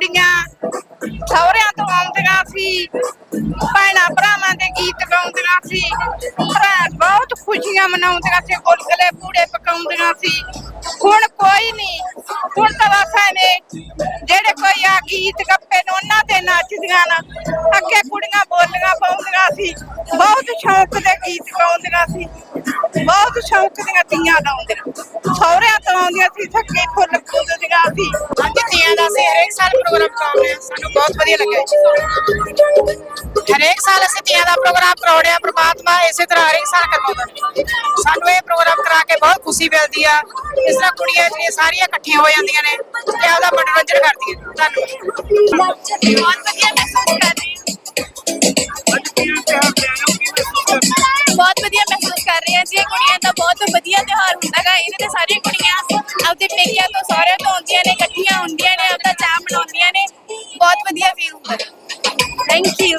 ਕੁੜੀਆਂ। ਸਹੁਰਿਆਂ ਤੋਂ ਆਉਂਦੀਆਂ ਸੀ। ਭੈਣਾਂ ਭਰਾਵਾਂ ਦੇ ਗੀਤ ਗਾਉਂਦੀਆਂ ਸੀ। ਭਰਾ ਬਹੁਤ ਖੁਸ਼ੀਆਂ ਮਨਾਉਂਦੀਆਂ ਸੀ। ਗੁਲਗੁਲੇ ਪੂੜੇ ਪਕਾਉਂਦੀਆਂ ਸੀ। ਹੁਣ ਕੋਈ ਨਹੀਂ। ਹੁਣ ਤਾਂ ਬਸ ਨੇ ਜਿਹੜੇ ਕੋਈ ਆ ਗੀਤ ਗੱਪੇ ਨੇ, ਉਹਨਾਂ ਤੇ ਨੱਚਦੀਆਂ ਨਾ। ਅੱਗੇ ਕੁੜੀਆਂ ਬੋਲੀਆਂ ਪਾਉਂਦੀਆਂ ਸੀ। ਬਹੁਤ ਸ਼ੌਂਕ ਦੇ ਗੀਤ ਗਾਉਂਦੀਆਂ ਸੀ। ਬਹੁਤ ਸ਼ੌਂਕ ਦੀਆਂ ਤੀਆਂ ਗਾਉਂਦੀਆਂ। ਸਹੁਰਿਆਂ ਤੋਂ ਆਉਂਦੀਆਂ ਸੀ, ਥੱਕੇ ਫੁੱਲ ਫੁੱਲਦੀਆਂ ਸੀ। ਤੀਆਂ ਦਾ ਅਸੀਂ ਹਰੇਕ ਸਾਲ ਪ੍ਰੋਗਰਾਮ ਕਰਾਉਂਦੇ ਹਾਂ ਸਾਨੂੰ ਬਹੁਤ ਵਧੀਆ ਲੱਗਿਆ ਜੀ ਹਰੇਕ ਸਾਲ ਅਸੀਂ ਤੀਆਂ ਦਾ ਪ੍ਰੋਗਰਾਮ ਕਰਾਉਂਦੇ ਹਾਂ ਪ੍ਰਮਾਤਮਾ ਇਸੇ ਤਰ੍ਹਾਂ ਹਰੇਕ ਸਾਲ ਕਰਵਾਉਂਦਾ ਸਾਨੂੰ ਇਹ ਪ੍ਰੋਗਰਾਮ ਕਰਾ ਕੇ ਬਹੁਤ ਖੁਸ਼ੀ ਮਿਲਦੀ ਆ ਇਸ ਤਰ੍ਹਾਂ ਕੁੜੀਆਂ ਜਿਹੜੀਆਂ ਸਾਰੀਆਂ ਇਕੱਠੀਆਂ ਹੋ ਜਾਂਦੀਆਂ ਨੇ ਤੇ ਆਪਦਾ ਮਨੋਰੰਜਨ ਕਰਦੀਆਂ ਧੰਨਵਾਦ ਬਹੁਤ ਵਧੀਆ ਮਹਿਸੂਸ ਕਰ ਰਹੀ ਹਾਂ ਮਹਿਸੂਸ ਜੀ ਕੁੜੀਆਂ ਦਾ ਬਹੁਤ ਵਧੀਆ ਤਿਉਹਾਰ ਹੁੰਦਾ ਗਾ। ਇਹਦੇ ਤੇ ਸਾਰੀਆਂ ਕੁੜੀਆਂ ਆਪਦੇ ਪੇਕਿਆਂ ਤੋਂ ਸਹੁਰਿਆਂ ਤੋਂ ਆਉਂਦੀਆਂ ਨੇ, ਇਕੱਠੀਆਂ ਹੁੰਦੀਆਂ ਨੇ, ਆਪਦਾ ਚਾਅ ਮਨਾਉਂਦੀਆਂ ਨੇ। ਬਹੁਤ ਵਧੀਆ ਫੀਲ ਹੁੰਦਾ। ਥੈਂਕ ਯੂ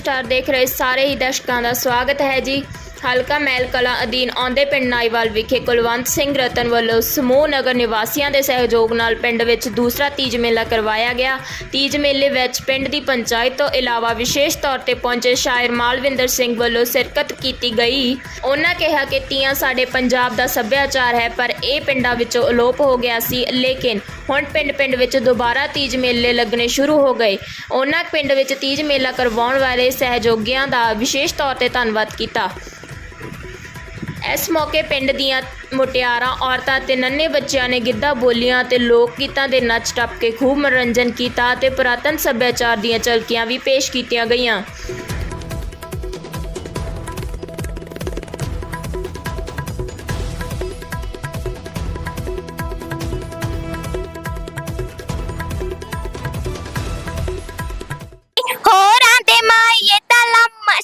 ਸਟਾਰ ਦੇਖ ਰਹੇ ਸਾਰੇ ਹੀ ਦਰਸ਼ਕਾਂ ਦਾ ਸਵਾਗਤ ਹੈ ਜੀ। ਹਲਕਾ ਮਹਿਲ ਕਲਾ ਅਧੀਨ ਆਉਂਦੇ ਪਿੰਡ ਨਾਈਵਾਲ ਵਿਖੇ ਕੁਲਵੰਤ ਸਿੰਘ ਰਤਨ ਵੱਲੋਂ ਸਮੂਹ ਨਗਰ ਨਿਵਾਸੀਆਂ ਦੇ ਸਹਿਯੋਗ ਨਾਲ ਪਿੰਡ ਵਿੱਚ ਦੂਸਰਾ ਤੀਜ ਮੇਲਾ ਕਰਵਾਇਆ ਗਿਆ। ਤੀਜ ਮੇਲੇ ਵਿੱਚ ਪਿੰਡ ਦੀ ਪੰਚਾਇਤ ਤੋਂ ਇਲਾਵਾ ਵਿਸ਼ੇਸ਼ ਤੌਰ ਤੇ ਪਹੁੰਚੇ ਸ਼ਾਇਰ ਮਾਲਵਿੰਦਰ ਸਿੰਘ ਵੱਲੋਂ ਸ਼ਿਰਕਤ ਕੀਤੀ ਗਈ। ਉਹਨਾਂ ਕਿਹਾ ਕਿ ਤੀਆਂ ਸਾਡੇ ਪੰਜਾਬ ਦਾ ਸੱਭਿਆਚਾਰ ਹੈ, ਪਰ ਇਹ ਪਿੰਡਾਂ ਵਿੱਚੋਂ ਅਲੋਪ ਹੋ ਗਿਆ ਸੀ। ਲੇਕਿਨ ਹੁਣ ਪਿੰਡ-ਪਿੰਡ ਵਿੱਚ ਦੁਬਾਰਾ ਤੀਜ ਮੇਲੇ ਲੱਗਣੇ ਸ਼ੁਰੂ ਹੋ ਗਏ। ਉਹਨਾਂ ਪਿੰਡ ਵਿੱਚ ਤੀਜ ਮੇਲਾ ਕਰਵਾਉਣ ਵਾਲੇ ਸਹਿਯੋਗੀਆਂ ਦਾ ਵਿਸ਼ੇਸ਼ ਤੌਰ ਤੇ ਧੰਨਵਾਦ ਕੀਤਾ। ਇਸ ਮੌਕੇ ਪਿੰਡ ਦੀਆਂ ਮੁਟਿਆਰਾਂ, ਔਰਤਾਂ ਤੇ ਨੰਨੇ ਬੱਚਿਆਂ ਨੇ ਗਿੱਧਾ ਬੋਲੀਆਂ ਤੇ ਲੋਕ ਗੀਤਾਂ ਦੇ ਨੱਚ ਟੱਪ ਕੇ ਖੂਬ ਮਨੋਰੰਜਨ ਕੀਤਾ ਤੇ ਪੁਰਾਤਨ ਸੱਭਿਆਚਾਰ ਦੀਆਂ ਝਲਕੀਆਂ ਵੀ ਪੇਸ਼ ਕੀਤੀਆਂ ਗਈਆਂ।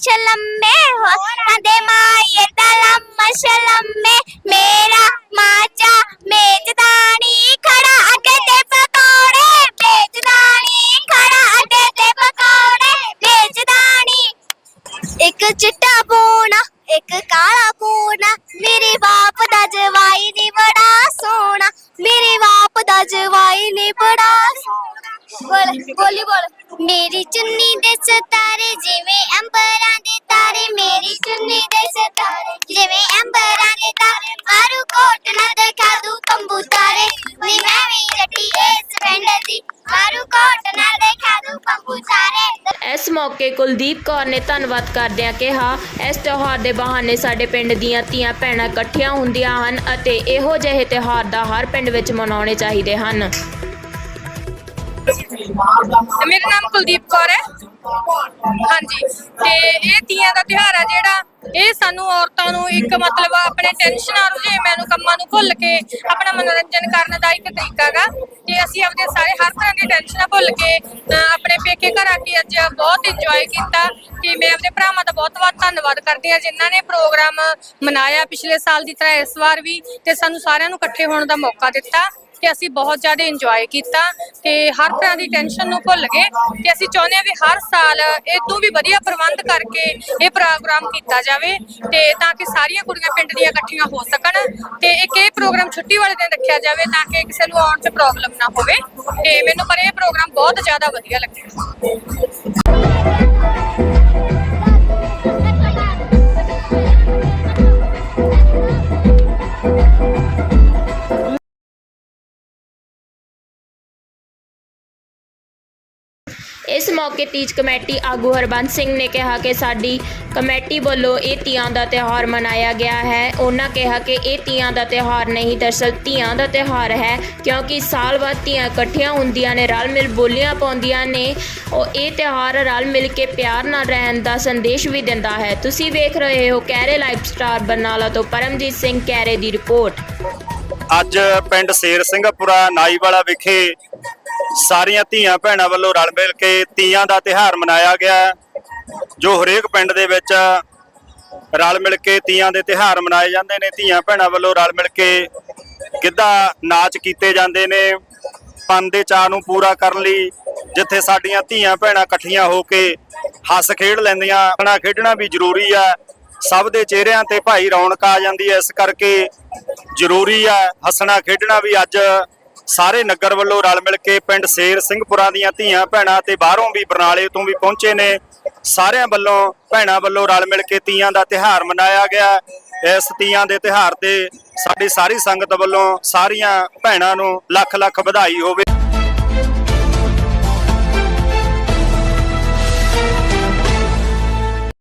ਲੰਮਾ ਸ਼ਲਮੇ ਹੋਰਾਂ ਦੇ ਮਾਏ ਦਾ ਲੰਮਾ ਸ਼ਲਮੇ ਮੇਰਾ ਮਾਚਾ ਮੇਜਦਾਨੀ ਖੜਾ ਅੱਡੇ ਤੇ ਪਕੌੜੇ ਮੇਜਦਾਨੀ ਖੜਾ ਅੱਡੇ ਪਕੌੜੇ ਇੱਕ ਚਿੱਟਾ ਬੋਲ, ਬੋਲੀ ਬੋਲ। ਮੇਰੀ ਚੁੰਨੀ ਦੇ ਸਿਤਾਰੇ, ਜਿਵੇਂ ਅੰਬਰਾਂ ਦੇ ਤਾਰੇ। ਮੇਰੀ ਚੁੰਨੀ ਦੇ ਸਿਤਾਰੇ, ਜਿਵੇਂ ਅੰਬਰਾਂ ਦੇ ਤਾਰੇ। ਮਾਰੂ ਕੋਟ ਨਾ ਦਿਖਾ ਦੂ ਕੰਬੂ ਤਾਰੇ। ਨੀ, ਮੈਂ ਵੀ ਜੱਟੀ ਇਸ ਪਿੰਡ ਦੀ। ਮਾਰੂ ਕੋਟ ਨਾ ਦਿਖਾ ਦੂ ਕੰਬੂ ਤਾਰੇ। ਇਸ ਮੌਕੇ ਮੌਕੇ ਕੁਲਦੀਪ ਕੌਰ ਨੇ ਧੰਨਵਾਦ ਕਰਦਿਆਂ ਕਿਹਾ, ਇਸ ਤਿਉਹਾਰ ਦੇ ਬਹਾਨੇ ਸਾਡੇ ਪਿੰਡ ਦੀਆਂ ਧੀਆਂ ਭੈਣਾਂ ਇਕੱਠੀਆਂ ਹੁੰਦੀਆਂ ਹਨ ਅਤੇ ਇਹੋ ਜਿਹੇ ਤਿਉਹਾਰ ਦਾ ਹਰ ਪਿੰਡ ਵਿੱਚ ਮਨਾਉਣੇ ਚਾਹੀਦੇ ਹਨ। ਮੇਰਾ ਨਾਮ ਕੁਲਦੀਪ ਕੌਰ ਹੈ। ਹਾਂਜੀ। ਤੇ ਇਹ ਤੀਆਂ ਦਾ ਤਿਉਹਾਰ ਆ ਜਿਹੜਾ ਇਹ ਸਾਨੂੰ ਔਰਤਾਂ ਨੂੰ ਇੱਕ ਮਤਲਬ ਆਪਣੇ ਟੈਨਸ਼ਨਾਂ ਰੁਝੇਵਿਆਂ ਨੂੰ ਕੰਮਾਂ ਨੂੰ ਭੁੱਲ ਕੇ ਆਪਣਾ ਮਨੋਰੰਜਨ ਕਰਨ ਦਾ ਇੱਕ ਤਰੀਕਾ ਕਿ ਅਸੀਂ ਆਪਣੇ ਸਾਰੇ ਹਰ ਤਰ੍ਹਾਂ ਦੀ ਟੈਨਸ਼ਨਾਂ ਭੁੱਲ ਕੇ ਆਪਣੇ ਪੇਕੇ ਘਰ ਆ ਕੇ ਅੱਜ ਬਹੁਤ ਇੰਜੋਏ ਕੀਤਾ। ਤੇ ਮੈਂ ਆਪਣੇ ਭਰਾਵਾਂ ਦਾ ਬਹੁਤ ਬਹੁਤ ਧੰਨਵਾਦ ਕਰਦੀ ਹਾਂ ਜਿਨ੍ਹਾਂ ਨੇ ਪ੍ਰੋਗਰਾਮ ਮਨਾਇਆ ਪਿਛਲੇ ਸਾਲ ਦੀ ਤਰ੍ਹਾਂ ਇਸ ਵਾਰ ਵੀ। ਤੇ ਸਾਨੂੰ ਸਾਰਿਆਂ ਨੂੰ ਇਕੱਠੇ ਹੋਣ ਦਾ ਮੌਕਾ ਦਿੱਤਾ। ਤੇ ਅਸੀਂ ਬਹੁਤ ਜ਼ਿਆਦਾ ਇੰਜੋਏ ਕੀਤਾ ਤੇ ਹਰ ਤਰ੍ਹਾਂ ਦੀ ਟੈਨਸ਼ਨ ਨੂੰ ਭੁੱਲ ਗਏ ਤੇ ਅਸੀਂ ਚਾਹੁੰਦੇ ਹਾਂ ਵੀ ਹਰ ਸਾਲ ਇਹ ਤੋਂ ਵੀ ਵਧੀਆ ਪ੍ਰਬੰਧ ਕਰਕੇ ਇਹ ਪ੍ਰੋਗਰਾਮ ਕੀਤਾ ਜਾਵੇ ਤੇ ਤਾਂ ਕਿ ਸਾਰੀਆਂ ਕੁੜੀਆਂ ਪਿੰਡ ਦੀਆਂ ਇਕੱਠੀਆਂ ਹੋ ਸਕਣ ਤੇ ਇੱਕ ਇਹ ਪ੍ਰੋਗਰਾਮ ਛੁੱਟੀ ਵਾਲੇ ਦਿਨ ਰੱਖਿਆ ਜਾਵੇ ਤਾਂ ਕਿ ਕਿਸੇ ਨੂੰ ਆਉਣ 'ਚ ਪ੍ਰੋਬਲਮ ਨਾ ਹੋਵੇ ਤੇ ਮੈਨੂੰ ਪਰ ਇਹ ਪ੍ਰੋਗਰਾਮ ਬਹੁਤ ਜ਼ਿਆਦਾ ਵਧੀਆ ਲੱਗਿਆ। ਮੌਕੇ ਤੀਜ ਕਮੇਟੀ ਆਗੂ ਹਰਬੰਸ ਸਿੰਘ ਨੇ ਕਿਹਾ ਕਿ ਸਾਡੀ ਕਮੇਟੀ ਵੱਲੋਂ ਇਹ ਤੀਆਂ ਦਾ ਤਿਉਹਾਰ ਮਨਾਇਆ ਗਿਆ ਹੈ। ਉਹਨਾਂ ਕਿਹਾ ਕਿ ਇਹ ਤੀਆਂ ਦਾ ਤਿਉਹਾਰ ਨਹੀਂ, ਦਰਸਲ ਧੀਆਂ ਦਾ ਤਿਉਹਾਰ ਹੈ ਕਿਉਂਕਿ ਸਾਲ ਬਾਅਦ ਧੀਆਂ ਇਕੱਠੀਆਂ ਹੁੰਦੀਆਂ ਨੇ ਰਲ ਮਿਲ ਬੋਲੀਆਂ ਪਾਉਂਦੀਆਂ ਨੇ। ਉਹ ਇਹ ਤਿਉਹਾਰ ਰਲ ਮਿਲ ਕੇ ਪਿਆਰ ਨਾਲ ਰਹਿਣ ਦਾ ਸੰਦੇਸ਼ ਵੀ ਦਿੰਦਾ ਹੈ। ਤੁਸੀਂ ਵੇਖ ਰਹੇ ਹੋ ਕੈਰੇ ਲਾਈਵ ਸਟਾਰ ਬਰਨਾਲਾ ਤੋਂ ਪਰਮਜੀਤ ਸਿੰਘ ਕੈਰੇ ਦੀ ਰਿਪੋਰਟ। ਅੱਜ ਪਿੰਡ ਸ਼ੇਰ ਸਿੰਘਪੁਰਾ ਨਾਈਵਾਲਾ ਵਿਖੇ ਸਾਰੀਆਂ ਧੀਆਂ ਭੈਣਾਂ ਵੱਲੋਂ ਰਲ ਮਿਲ ਕੇ ਤੀਆਂ ਦਾ ਤਿਹਾਰ ਮਨਾਇਆ ਗਿਆ ਜੋ ਹਰੇਕ ਪਿੰਡ ਦੇ ਵਿੱਚ ਰਲ ਮਿਲ ਕੇ ਤੀਆਂ ਦੇ ਤਿਹਾਰ ਮਨਾਏ ਜਾਂਦੇ ਨੇ। ਧੀਆਂ ਭੈਣਾਂ ਵੱਲੋਂ ਰਲ ਮਿਲ ਕੇ ਗਿੱਧਾ ਨਾਚ ਕੀਤੇ ਜਾਂਦੇ ਨੇ। ਪਨ ਦੇ ਚਾਅ ਨੂੰ ਪੂਰਾ ਕਰਨ ਲਈ ਜਿੱਥੇ ਸਾਡੀਆਂ ਧੀਆਂ ਭੈਣਾਂ ਇਕੱਠੀਆਂ ਹੋ ਕੇ ਹੱਸ ਖੇਡ ਲੈਂਦੀਆਂ। ਆਪਣਾ ਖੇਡਣਾ ਵੀ ਜ਼ਰੂਰੀ ਆ ਸਭ ਦੇ ਚਿਹਰਿਆਂ ਤੇ ਭਾਈ ਰੌਣਕ ਆ ਜਾਂਦੀ ਹੈ। ਇਸ ਕਰਕੇ ਜ਼ਰੂਰੀ ਆ ਹੱਸਣਾ ਖੇਡਣਾ ਵੀ ਅੱਜ ਸਾਰੇ ਨਗਰ ਵੱਲੋਂ ਰਲ ਮਿਲ ਕੇ ਪਿੰਡ ਸ਼ੇਰ ਸਿੰਘਪੁਰਾ ਦੀਆਂ ਧੀਆਂ ਭੈਣਾਂ ਤੇ ਬਾਹਰੋਂ ਵੀ ਬਰਨਾਲੇ ਤੋਂ ਵੀ ਪਹੁੰਚੇ ਨੇ। ਸਾਰਿਆਂ ਵੱਲੋਂ ਭੈਣਾਂ ਵੱਲੋਂ ਰਲ ਮਿਲ ਕੇ ਤੀਆਂ ਦਾ ਤਿਹਾਰ ਮਨਾਇਆ ਗਿਆ। ਇਸ ਤੀਆਂ ਦੇ ਤਿਹਾਰ ਤੇ ਸਾਡੀ ਸਾਰੀ ਸੰਗਤ ਵੱਲੋਂ ਸਾਰੀਆਂ ਭੈਣਾਂ ਨੂੰ ਲੱਖ ਲੱਖ ਵਧਾਈ ਹੋਵੇ।